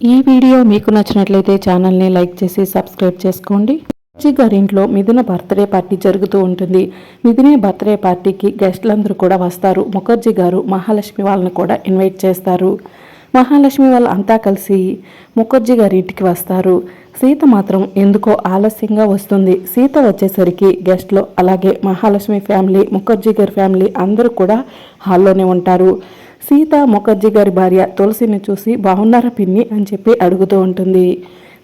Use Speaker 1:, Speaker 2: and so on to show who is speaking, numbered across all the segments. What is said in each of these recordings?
Speaker 1: ఈ వీడియో మీకు నచ్చినట్లయితే ఛానల్ని లైక్ చేసి సబ్స్క్రైబ్ చేసుకోండి. ముఖర్జీ గారి ఇంట్లో మిథున బర్త్డే పార్టీ జరుగుతూ ఉంటుంది. మిథునే బర్త్డే పార్టీకి గెస్టులందరూ కూడా వస్తారు. ముఖర్జీ గారు మహాలక్ష్మి వాళ్ళని కూడా ఇన్వైట్ చేస్తారు. మహాలక్ష్మి వాళ్ళు అంతా కలిసి ముఖర్జీ గారి ఇంటికి వస్తారు. సీత మాత్రం ఎందుకో ఆలస్యంగా వస్తుంది. సీత వచ్చేసరికి గెస్ట్లు అలాగే మహాలక్ష్మి ఫ్యామిలీ ముఖర్జీ గారి ఫ్యామిలీ అందరూ కూడా హాల్లోనే ఉంటారు. సీత ముఖర్జీ గారి భార్య తులసిని చూసి బాగున్నారా పిన్ని అని చెప్పి అడుగుతూ ఉంటుంది.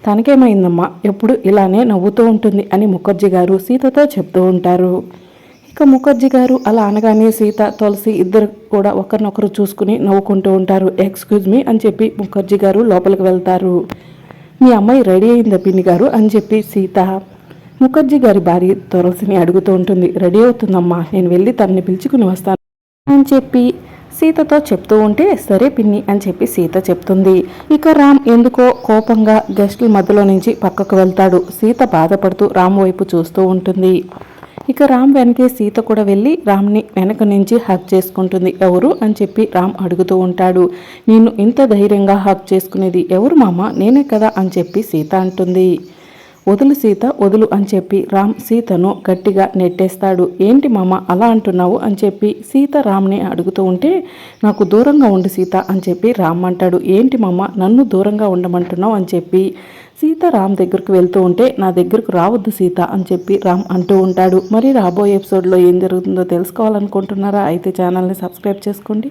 Speaker 1: తనకేమైందమ్మా? ఎప్పుడు ఇలానే నవ్వుతూ ఉంటుంది అని ముఖర్జీ గారు సీతతో చెప్తూ ఉంటారు. ఇక ముఖర్జీ గారు అలా అనగానే సీత తులసి ఇద్దరు కూడా ఒకరినొకరు చూసుకుని నవ్వుకుంటూ ఉంటారు. ఎక్స్క్యూజ్ మీ అని చెప్పి ముఖర్జీ గారు లోపలికి వెళ్తారు. మీ అమ్మాయి రెడీ అయిందా పిన్ని గారు? అని చెప్పి సీత ముఖర్జీ గారి భార్య తులసిని అడుగుతూ ఉంటుంది. రెడీ అవుతుందమ్మా. నేను వెళ్ళి తనని పిలుచుకుని వస్తాను అని చెప్పి సీతతో చెప్తూ ఉంటే సరే పిన్ని అని చెప్పి సీత చెప్తుంది. ఇక రామ్ ఎందుకో కోపంగా గెస్టుల మధ్యలో నుంచి పక్కకు వెళ్తాడు. సీత బాధపడుతూ రామ్ వైపు చూస్తూ ఉంటుంది. ఇక రామ్ వెనకే సీత కూడా వెళ్ళి రామ్ని వెనక నుంచి హక్ చేసుకుంటుంది. ఎవరు అని చెప్పి రామ్ అడుగుతూ ఉంటాడు. నేను ఇంత ధైర్యంగా హక్ చేసుకునేది ఎవరు మామ? నేనే కదా అని చెప్పి సీత అంటుంది. వదులు సీత వదులు అని చెప్పి రామ్ సీతను గట్టిగా నెట్టేస్తాడు. ఏంటి మామ అలా అంటున్నావు అని చెప్పి సీత రామ్ని అడుగుతూ ఉంటే నాకు దూరంగా ఉండు సీత అని చెప్పి రామ్ అంటాడు. ఏంటి మామ నన్ను దూరంగా ఉండమంటున్నావు అని చెప్పి సీత రామ్ దగ్గరకు వెళ్తూ ఉంటే నా దగ్గరకు రావద్దు సీత అని చెప్పి రామ్ అంటూ ఉంటాడు. మరి రాబోయే ఎపిసోడ్లో ఏం జరుగుతుందో తెలుసుకోవాలనుకుంటున్నారా? అయితే ఛానల్ని సబ్స్క్రైబ్ చేసుకోండి.